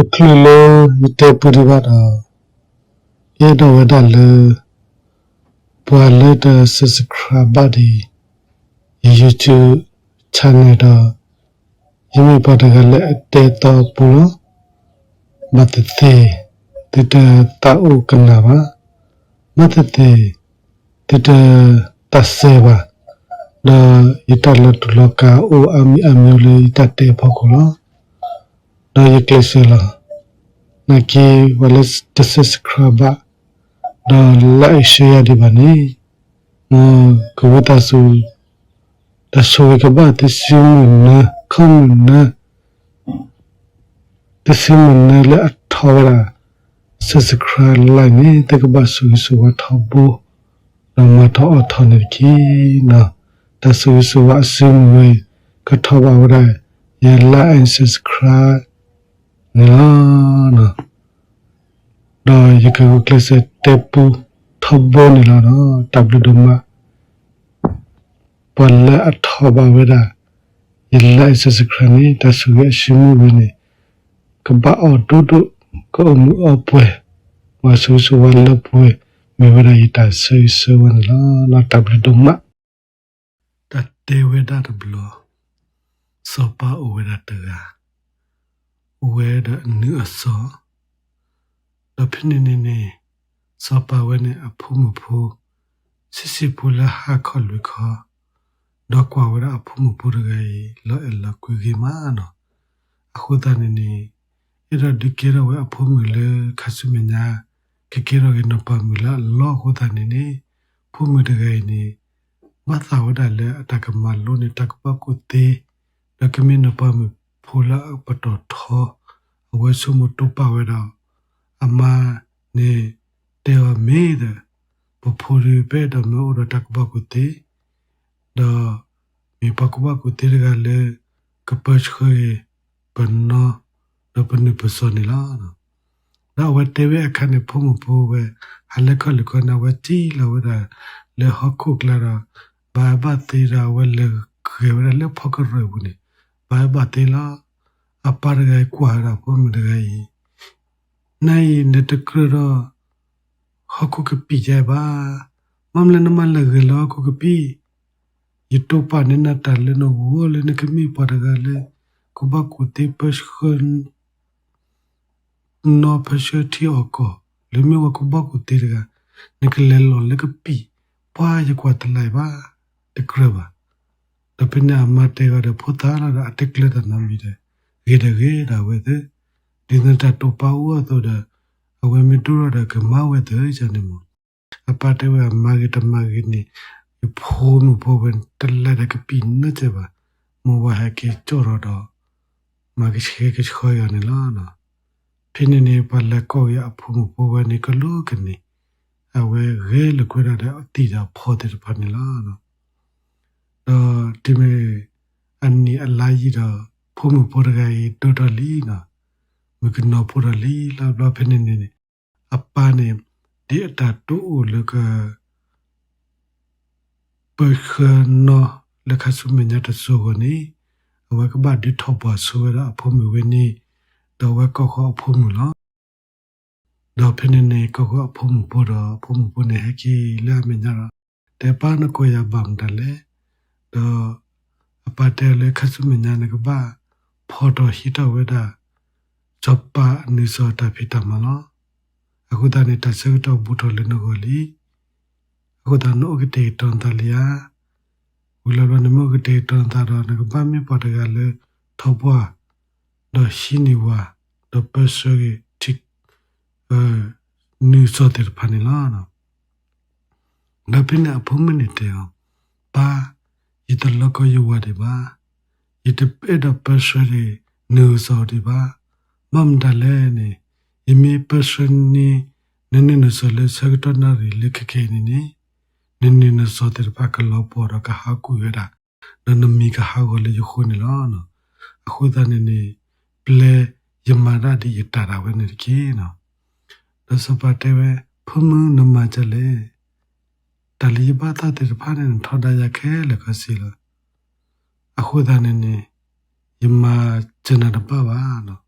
Uklulu ite purivada. Yedo weda le. Bwa le de subscribe di. YouTube channel da. Yimi pada ga le ate to pulo. Matete. Tita ta u kana ba. Matete. Tita ta se ba. Da ita le tuloka u ami ami le ita te pokulo. Da yekle na ki wala subscribe da like share di bani no kawata su da so ka ba ta su na kan na ta su na la thawara subscribe like ni ta ka ba su su wa thabo na ma thaw thaw ne ki na ta su su wa su we ka thawa wa ya like and subscribe နော်နော်တော့ရကကလစတက်ပူထဘောနေလာတော့တပ်လူဒမပလအထဘဝဒယလိုက်စစခရနီတဆူရရှိမှုဝနေကဘာအော်ဒုဒုကောမှုအပွဲမဆူဆူဝလပွဲမေဝရယတဆေးဆဝနလာလာတပ်လူဒမတတေဝဒတ်ဘလောစောပါဝဒတရာ where the new saw the pinini sa pa wene aphu mu phu sisi pula ha kho lu kho do kwa wera aphu mu pu de gai lo ella ku gi ma no akhu ta ni ni ira de ke ro we aphu mu le khasu me nya ke ke ro ge no pa mu la lo khu ta ni ni phu mu de gai ni ma tha wa da le atakama lo ni takpa ku te da ke mi no pa mu ဖူလာပတော်ထောအဝဲဆုမတူပါဝဲတော့အမနေတေဝမေဒပဖူရီပေဒမေရတကဘကုတိဒါမီပကဘကုတိရကလေကပချခေပနောဒပနိပစောနီလာဒါဝတေဝအခနဲ့ဖုံမဖူပဲဟလကလကနဝတိလဝဒလေဟခုကလာဘာဘတိရာဝလေခေဝလေဖကရဘူးနေဘာဘတေလာ အပါရဂိုင်ကွာရာပုံမတဂိုင်နိုင်နတကရဟခုကပိကြပါမမလနမလဂလောခုကပိယတောပါနနတလနဝလနကမိပါရဂလေကဘကုတေပရှခွန်နောပ ရှတိအကောလေမေဝကဘကုတေရဂနကလေလောလကပိပွားရကွာတလိုက်ပါတကရပါတပနာမတေရတဲ့ဖုသားလာအတက်ကလက်တနမီတဲ့ဂေတဂေတာဝဲတဲ့ဒီကတတောပါဝတ်တော့အဝဲမတူရတဲ့ကမဝဲတဲ့ချန်နေမအပတေဝမာဂတမာဂိနေဖိုးမှုဘောဝင်တလက်တဲ့ကပိနတဲ့ပါမောဝဟကေကြောရတော့မာဂိချေကချခွေရနေလားနော်ဖိနေနေပါလက်ကောရအဖို့မှုဘောဝင်နေကလို့ကနေအဝဲရဲလခွေရတဲ့အတိတာဖော်တဲ့ပါနေလားနော်တော့ဒီမေအန်နီအလာကြီးတော့ ဖုံမပေါ်ဂိုင်တော်တော်လီနာမကနောပေါ်လီလာဘဖနေနေအပနေဒီအတတူလကပခနောလခဆုမညတဆုကိုနေအဝကဘဒီထောပါဆိုရအဖုံမဝနေတော့ဝကောခောအဖုံမလားတော့ဖနေနေကောခောအဖုံမပေါ်တော့ဖုံမပေါ်နေဟကီလာမညာတဲ့ပါနကိုရဘမ်တလေတော့အပတ်တယ်လေခဆုမညာနကဘာ ဖော်တော်ဟိတဝဒဇပ္ပနိစောတဖိတမလောအခုတနေ့တဆုတော့ဘူတော်လနကိုလီအခုတနောကတေတန်တလျာဝလဘနမောကတေတန်တာရနကပမေပတကလေထောပွားတော့ရှိနေဝါတော့ပစောဂီတိအဲနိစောတေဖာနေလာနော်နပင်းအဖုံးမနေတဲ့ပါဤတလကယောဝတယ်ပါ it ped a pressure no so di ba mam da le ni imi person ni nene no so le sector na ri le ke ke ni ni nene no so de ba ka lo po ra ka ha ku ya da na na mi ka ha go le yo khu ni lo no a khu da ni ni ple yamara di yata ra we ni ki no da so pa te we phu mu no ma cha le တလီဘာတာတဲ့ဖာနေထော်ဒါရခဲလကစီလား အခုဒါနဲ့နေယမကျနတပပါနော်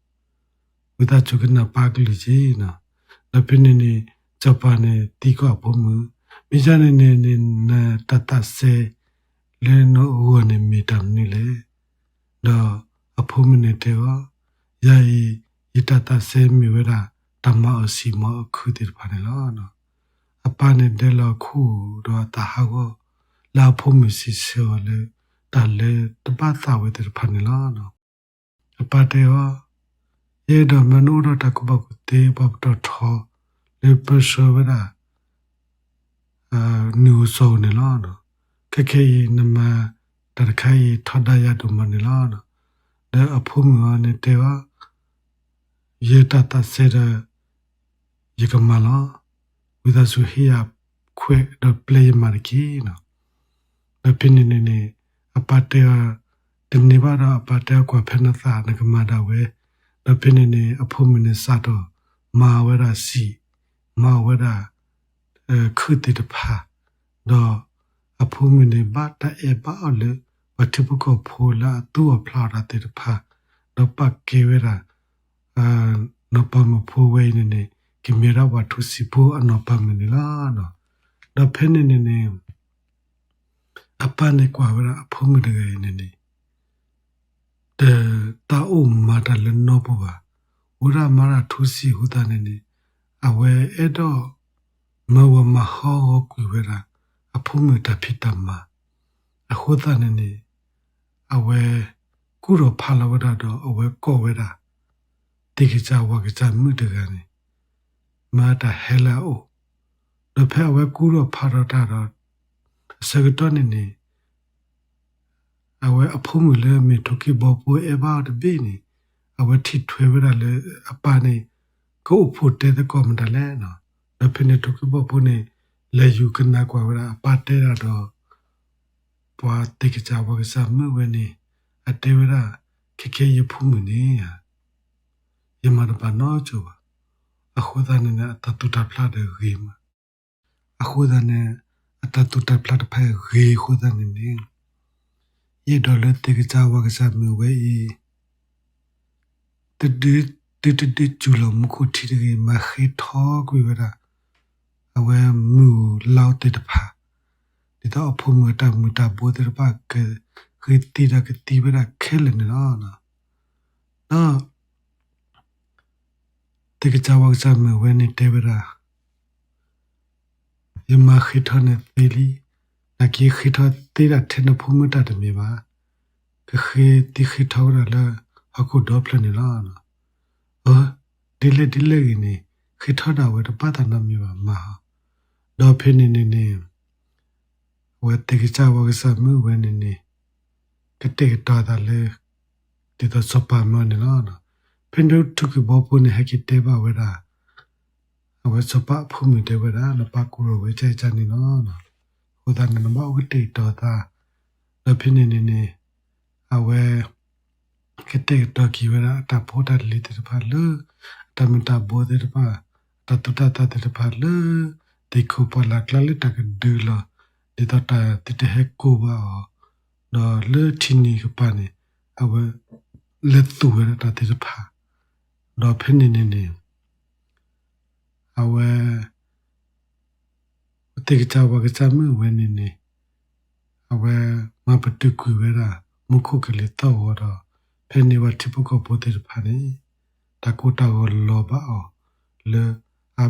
ဝဝဒချုကနာပါကလေးကြီးနော်လပင်းနေဂျပန်နဲ့တီကဘုံမမိကြနေနေနေတတဆေလဲနိုဝနေမီတမ်နီလေတော့အဖို့မနေတဲ့ဝယာယီယတတဆေမီဝရာတမအစီမအခုတိဖာနေလောနော်အပနေတဲ့လခုတော့တဟာကိုလာဖို့မစီစောလေ တလေတပတ်သာဝဲတဲ့ဖာနေလောနော်အပတေဝယေဒမနုရတကဘကုတေဘတ်တော်လေပစောဝရာအာနူဆိုနေလောနော်ခက်ခဲနမတရခိုင်ထဒရတုမနေလောနော်ဒါအဖို့မနေတဲ့ဝယေတတဆေရယေကမလာဝိဒါဆူဟီယာခွဲဒပလေးမာကီနော်ဒါပင်းနေနေ အပတ်တဲတနေပါတော့အပတ်တဲကွာဖနသာနကမတာဝဲဒါပင်းနေနေအဖို့မနေစတော့မာဝရစီမာဝရခုတိတဖာတော့အဖိုးမနေဘာတအေပါအလေဝတိပုကဖိုလာသူအဖ လာရတိတဖာတော့ပတ်ကေဝရာအာနပမဖိုဝဲနေနေကင်မရာဝတ်ထုစီဖိုအနပမနေလာနော်တော့ဖဲနေနေနေအပနေကွာဝရာအဖိုးမနေနေနေတေတာအုံမာတလနောပဘာဝရမာရထုစီဟူတာနေနေအဝဲအဲ့တော့မဝမဟောကွေဝရာအဖုံးမတဖြစ်တမအခုသနေနေအဝဲကုရောဖာလဝဒတော့အဝဲကောဝဲတာ အိုဒဖဲဝဲကုရောဖာရတာတော့စကတော့နေနေအဝဲအဖုံးမလဲမီထိုကိဘောပွေအဘာတဘီနေအဝဲထိထွေဝရလဲအပါနေကိုဖို့တဲ့ကောမန္တလဲနော်လဖိနေတုကဘပုနေလေယူကနာကွာဝရပါတဲရတော့ပွာတိကကြဝကစမဝနေအတေဝရခေခေယဖုမနေယမရပနောချူအခုဒနနေတတူတာဖလာတဲ့ဂေမအခုဒနေ အတတူတာဖလာတဲ့ဖဲဂေခုဒနေနေယေဒေါ်လက်တိကကြဝကစမဝေတဒီတတတချူလမခုတီရေမခေထောကွေဝရာအဝဲမူလောက်တဲ့တဖာဒီတော့အဖို့မတာမတာဘိုးတဲ့ပါကခေတီရကတီဗရာခဲလနေနော်နော်နော်တကကြဝကစမဝဲနေတေဗရာ ယမခိထနေသီလီနကီခိထတေရထနဖို့မတာတမေပါကခေတီခိထောရလာအခုဒေါပလနေလားနော်အော်ဒီလေဒီလေနေခိထတာဝဲတပတ်တာနမေပါမဟာတော့ဖိနေနေနေဝတ်တေချာဝကစမှုဝနေနေကတေတာဒါလေဒီတော့စပါမနေလားဖိနုထုကဘောပုနေဟကိတေဘဝရာ အဝစပါဖုမီတေဝရာလပကူရဝေချေချနေနော်ဟိုဒါနမဝတေတော်တာလဖိနေနေနေအဝဲကတေတော်ကီဝရာတဖို့တလီတေပါလူတမတာဘောတေပါတတတတတေပါလူတေခုပလာကလလတကဒူလာဒီတတာတိတဟကိုဘာနော်လေတီနီကပနေအဝလက်သူရတာတေဖာတော့ဖင်းနေနေနေ အဝတေကချဝကချမဝနေနေအဝမပတုကူဝရာမခုကလေးတော့တော့ဖင်းနေဝတိပုကပိုတေဖာနေတကူတောလောပါအောလေအ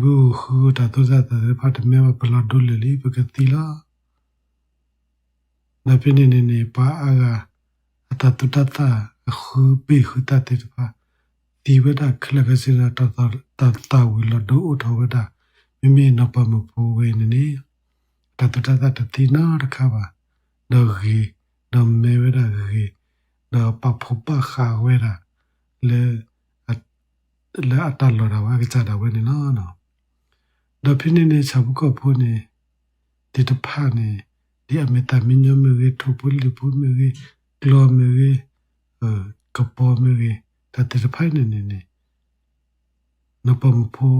ဘူအခုတေဖာတတုတတတကတိကူဝရာတော့တော့ဘာဝရနေလားနော်ဖိနေနေနေဘာဟတဲတော့ချပါနမချချလဲဘူးခူတာတော့ဇာတဲ့ဖတ်မဲဘလာဒိုလလီပကတိလာနဖိနေနေနေပါအာအတတုတတအခုပိခူတတဲ့ပါဒီဝဒခလကစီရတတတဝလဒိုအထဝဒမိမိနပမပူဝေနေနေတတတတတိနာရခပါတော့ဂီတော့မေဝရဂီတော့ပပပခါဝဲတာလေလေအတလော်တာဝါကကြတာဝဲနေနော် နော်တော့ဖိနေနေချဘကဖို့နေဒီတဖာနေဒီအမေတာမင်းညမေဝေထပူလီပူမေဝေကလောမေဝေအဲကပေါ်မေဝေတတတဖိုင်နေနေနေနပမဖို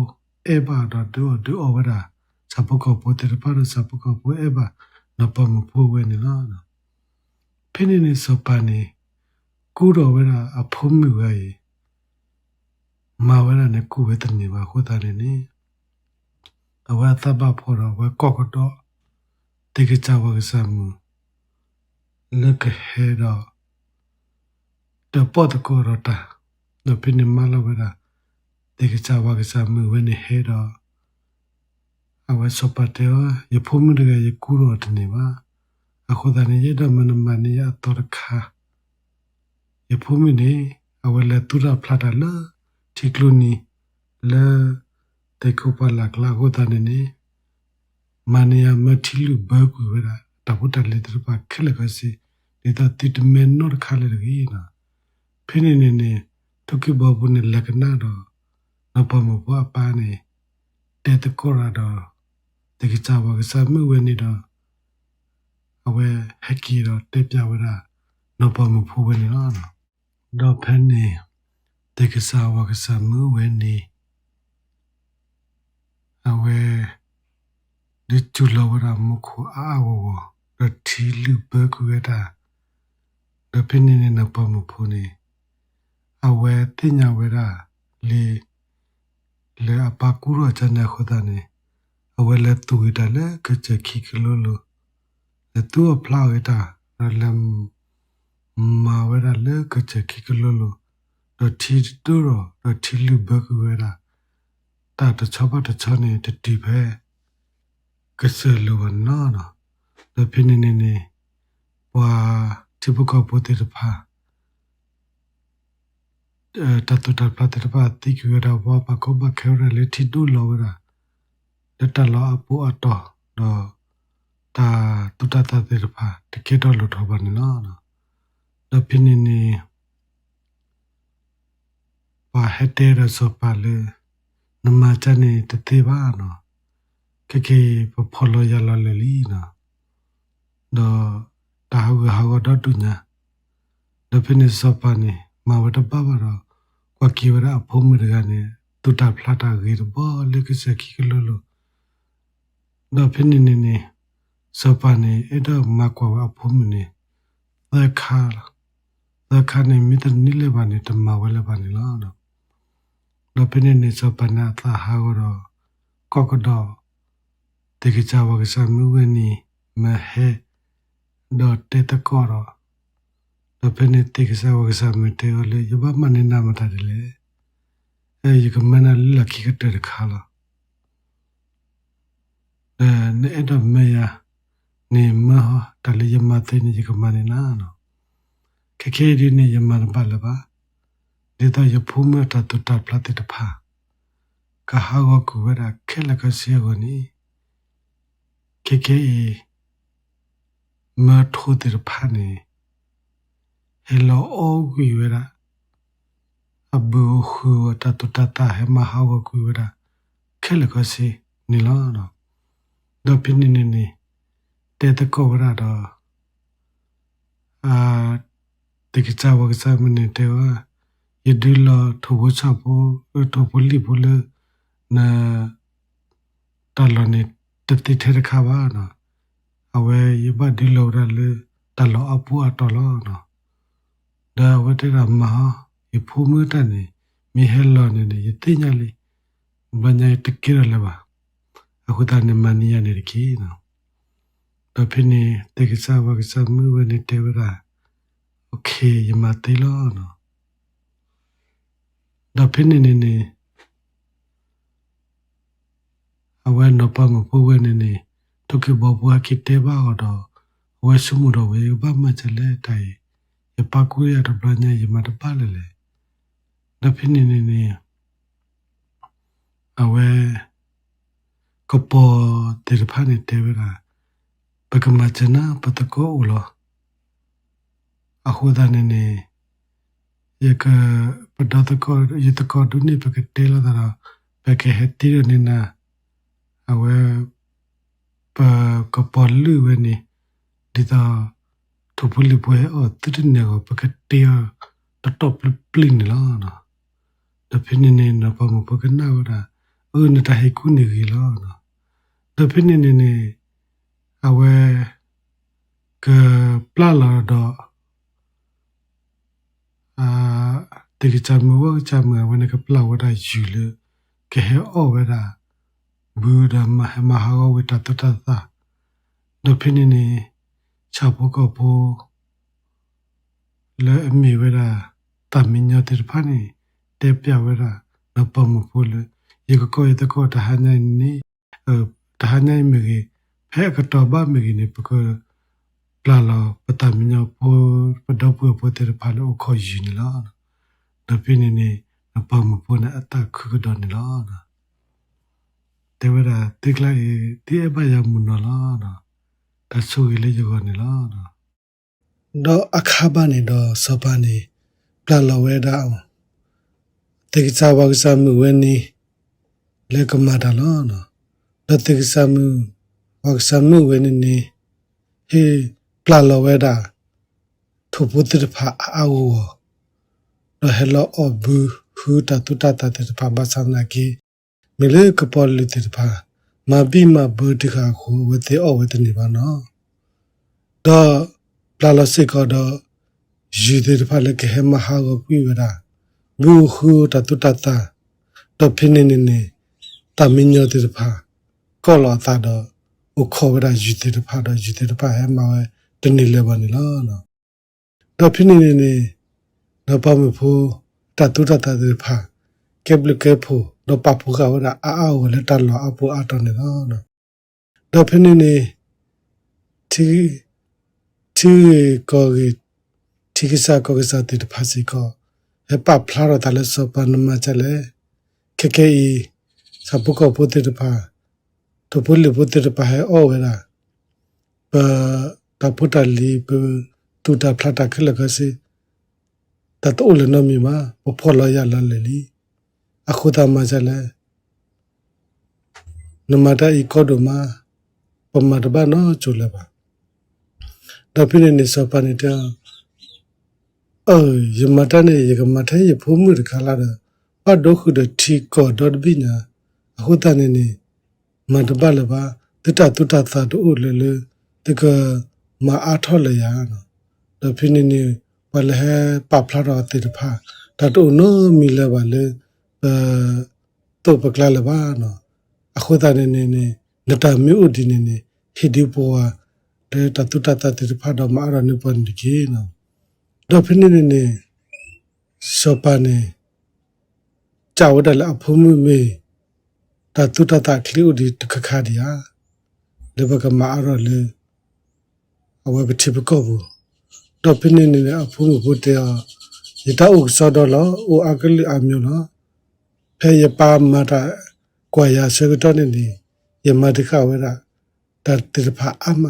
အဘာဒဒူဒူအဝဒစပကောပိုတေပါရစပကောပိုအဘာနပမဖိုဝဲနေလားဖိနေနေစပနေကူတော်ဝဲတာအဖုံးမြူရဲ့မာဝဲတာနဲ့ကုဝဲတနေပါခိုးတာနေနေ အဝသဘဖော်တော့ဝဲကော့ကတော့တေကချဝကစမှုလကဟဲတော့တပတ်ကောရတာနဖိနေမလာဝဲတာတေကချဝကစမှုဝဲနေဟဲတော့အဝစပတေယဖုံးမြူရဲ့ကူတော်တနေပါအခုတည်းရတဲ့မနမနီယာတော်ခါယဖုံးမြူနေအဝလဲတူရဖလာတာလားတီကလူနီလဲ တေခုပလာကလာဟိုတနေနေမနီယာမတီလူဘကူဝရတပုတလေတပခလကစီဒီတတိတမေနောခါလေရီနာဖိနေနေနေတုကိဘဘူးနေလကနာတော့နပမဘပါနေတေတကောရတော့တကိချဘကစမှုဝနေတော့အဝဲဟက်ကီတော့တေပြဝရနပမဖူဝနေတော့တော့ဖန်နေတေကစားဝကစားမှုဝဲနေ အဝဲဒီချူလောဝရမခုအာဝဝရတီလူဘကူရတာဒပင်းနေနပမဖူနေအဝဲတင်ညာဝရလေလေအပကူရချနေခဒနေအဝဲလက်တူရတာလေကချခိကလိုလိုလက်တူအဖလာရတာလမ်မာဝရလေကချခိကလိုလိုဒတီတူရောဒတီလူဘကူရတာ တာတချဘတချနေတတိပဲကစလောနာနာဒဖိနေနေနေဝါတိဘကပိုတေတဖာတတတပတတပတိကူရဝါပကောဘခဲရလေတီဒူလောရတတလောအပူအတော်တော့တာတုတတတေတဖာတကေတော့လို့ထောပါနေနော်ဒဖိနေနေပါဟက်တဲရဆိုပါလေ နမချနေတသေးပါနော်ခေခေပဖော်လို့ရလာလေလီနော်တော့တာဟူဟာတော့တူညာဒဖိနေစပနေမဝတပပါတော့ကွာကီဝရအဖုံးမရကနေတူတာဖလာတာဂေဘောလေကစကီကလောလောတော့ဖိနေနေနေစပနေအဲ့တော့မကွာအဖုံးမနေသက်ခါသက်ခါနေမိတနိလေပါနေတမဝဲလေပါနေလားတော့ လပနေနေစပနာသာဟာရောကောကဒေါတေကချဝကစမူဝနီမဟေဒေါတေတကောရောလပနေတေကချဝကစမတေောလေယဘမနေနာမတာလေအဲယကမနလခိကတေခါလာအဲနေတော့မေယာနေမဟာတလေယမတေနေယကမနေနာနော်ခခေဒီနေယမနပါလပါ ဒေတာယဖုမတာတတပလတိတဖာကဟာဝကူဝရခဲလကစီယဂနီကေကေမထိုတိဖာနေဟေလောအောကူဝရအဘူခုတတတတဟမဟာဝကူဝရခဲလကစီနီလာတော့ဒပိနေနေနေတေတကောဝရတော့အာတေကချဝကစမနေတေဝါ ယဒူလာထိုဝချဖို့ထိုပလီပလနာတလနေတတိထဲခါပါနော်အဝဲယဘဒီလောရလေတလောအပူအတော်လောနော်ဒါဝတရမဟာယဖူမတနေမိဟဲလောနေနေယတိညာလေးဘညာတကိရလေပါအခုတနေမနီယနေခီနော်တဖိနေတေကစားဝကစားမှုဝနေတေဝရာโอเคယမတေလောနော် ဒါဖိနေနေနေအဝဲနပမပဝဲနေနေတုကေဘဘွားကိတေဘာတော့ဝဲဆုမှုတော့ဝေဘမချလဲတိုင်ရ ပကူရတော့ပညာရမတပါလေလေဒါဖိနေနေနေအဝဲကပေါ်တေဖာနေတေဝရာပကမချနာပတကောဥလောအခုဒါနေနေယကပဒတကောယတကောဒုန်ပကတေလာဒရာပကဟတိရနေနာအဝဲပကပလူဝနေဒီတာထပလီပွဲအတတနေကပကတေတတော့ပလင်းလာနာတဖိနေနေနပမပကနာဝရာအနတဟေကုနေဂီလောနော်တဖိနေနေနေအဝဲကပလာလာတော့အာ တကချမဝချမဝနကပလာဝဒယူလကဟေအောဝဒဘူဒမဟမဟာဝတတတသတဖိနေနေချဖို့ကဖို့လဲအမိဝဒတမညတေဖာနေတေပြဝဒနပမဖို့လေယေကကိုရတကိုတဟနိုင်နေအတဟနိုင်မကြီးဖဲကတော့ဘာမကြီးနေပကလာလာပတမညဖို့ပတော့ဖို့ဖို့တေဖာလို့ခေါ်ယူနေလား တဖိနေနေနပမဖို့နဲ့အတခုကတော့နေလားတေဝရတိကလိုက်တေအပယမနလားတဆူလေကြောနေလားတော့အခါပါနေတော့စောပါနေပလလဝဲတာအောင်တေကစားဝကစားမှုဝဲနေလေကမာတာလောနော်တတေကစားမှုဝကစားမှုဝဲနေနေဟေပလလဝဲတာထုပုတ္တဖာအာဝ တော့ဟဲလောအဘူဟူတာတူတာတာတေဖာဘာသနာကီမီလေကပေါ်လီတေဖာမဘီမဘူတခါခုဝတေအဝတေနေပါနော်တော့ပလာလစိကတော့ယူတေဖာလကဟမဟာကိုပြဝတာဘူဟူတာတူတာတာတော့ဖိနေနေနေတမင်းညောတေဖာကောလာတာတော့ဥခေါ်ဝရယူတေဖာတော့ယူတေဖာဟမဝတနေလေပါနေလားနော်တော့ဖိနေနေ နေတော့ပါမဖို့တတူတာတာတေဖာကက်ဘလကေဖို့တော့ပပူကဝရအာအာဝလက်တလောအပူအတော်နေတော့နော်တော့ဖိနေနေတီတီကောကြီးတီကစားကောကစားတေဖာစီကောဟပဖလာရတလည်းစပနမချလေခက်ခဲဤစပုကောပုတေတဖာတပုလပုတေတဖာဟဲအောဝဲလာပတပုတလီပတူတာဖလာတာခလကစီ တတိုလနမီမာပဖောလာရလာလေလီအခုတမချလေနမတာဤကောဒမပမတ်ဘာနောချူလပါဒပိနေနေစပနေတဲ့အော်ယမတနဲ့ယကမထဲရဖို့မှုတခါလာတော့ပတ်တော့ခုတတီကောဒတ်ဘိညာအခုတနေနေမတပတ်လပါတတတုတသတူလေလေတကမအားထော်လရနော်ဒဖိနေနေ ဘလဟပပလာတော့တေတဖာတတူနိုမီလပါလေအဲတော့ပကလာလပါနော်အခုတနေနေနေလတမျိုးဒီနေနေဟီဒီပေါ်တဲ့တတုတတတေတဖာတော့မအားရနေပန်ဒီကေနော်တော့ဖိနေနေနေစောပါနေကြောက်တယ်အဖုံးမမေတတုတတကလီဦးဒီတခခါဒီယာလေဘကမာရောလေအဝဘတိပကောဘူး တော့ဖိနေနေအဖုံးဘုတေရတအုပ်စောတော့လောအိုအကလီအမျိုးနော်ဖဲရပါမတာကွာရစကတော့နေနေယမတခဝရတတိဖာအမ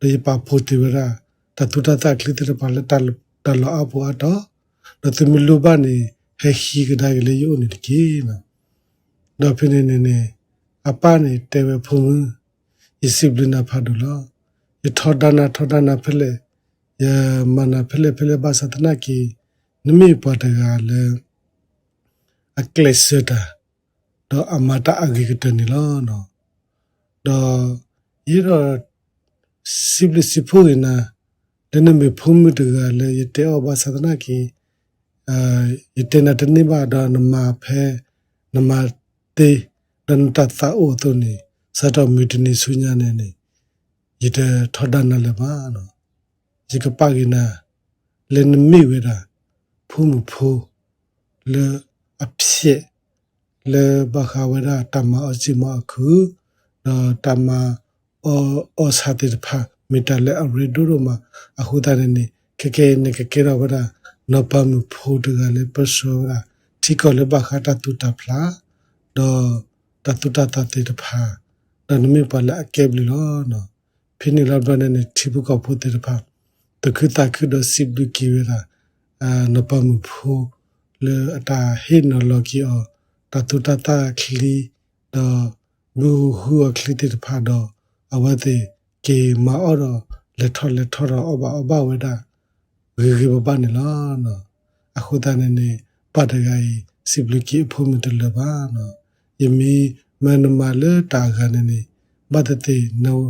လေပါဖို့တေဝရတတုတတကလီတပါလက်တတလောအဘောတော့ဒသမလူဘာနေဟဲရှိကဒါကလေးယုံနေတကေနော်တော့ဖိနေနေနေအပနေတေဝဖုံယစိဘလနာဖာဒူလောယထောဒနာထောဒနာဖလေ ယမနာဖလေဖလေဘာသတနာကီနမေပတကလည်းအကလစ်စတာတော့အမတာအဂိကတနေလောနော်တော့ရစိဘလစီဖူနာဒနမေဖုံမတကလည်းယတေအ ဘာသဒနာကီအာယတေနတနိဘာဒနမဖဲနမတေဒန်တသအိုတုန်စတော်မီတနီဆုညာနေနေယတေထောဒနာလည်းပါနော်ယကပကိနာလည်းနမိဝေတာဖုံမဖူလေအဖြစ်လေဘခဝရတမအစီမခုတမအောအောစာတိဖာမီတလည်းအရီဒိုရမအခုတရနေကကဲနေကကဲတော့ဗရာနပမဖို့တကလည်းပစောရာတီကောလည်းဘခတာတူတာဖလာတော့တတူတာတတေတဖာဒါနမေပါလာအကဲဘလလောနော်ဖိနေလာဘနနေတီဘကဖို့တေတဖာ တခုတခုတော့စိဘကီဝရာအာနပမဖို့လေအတာဟိနလောကီအောတတူတာတာခလီတော့ဘူဟူအခလီတေတဖာတော့အဝတ်သေးကေမာအော်လက်ထော်လက်ထော်တော့အဘအဘဝဒဝေဂေဘပနေလားနော်အခုတန်းနေပတ်တကကြီးစီပလကီဖို့မတလဘာနော်ယမီမနမလတာခနနေဘတ်တေနော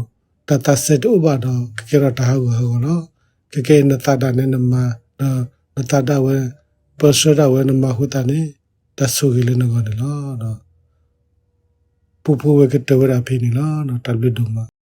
တတဆက်ဥပါတော့ကေရတာဟောဟောနော် ကေကေနတတာနေနမနတတာဝဲပစရဝဲနမဟုတနေတဆုကလေးနော်နော်ပူပူဝဲကတဝရဖိနေလားနော်တလဒုမ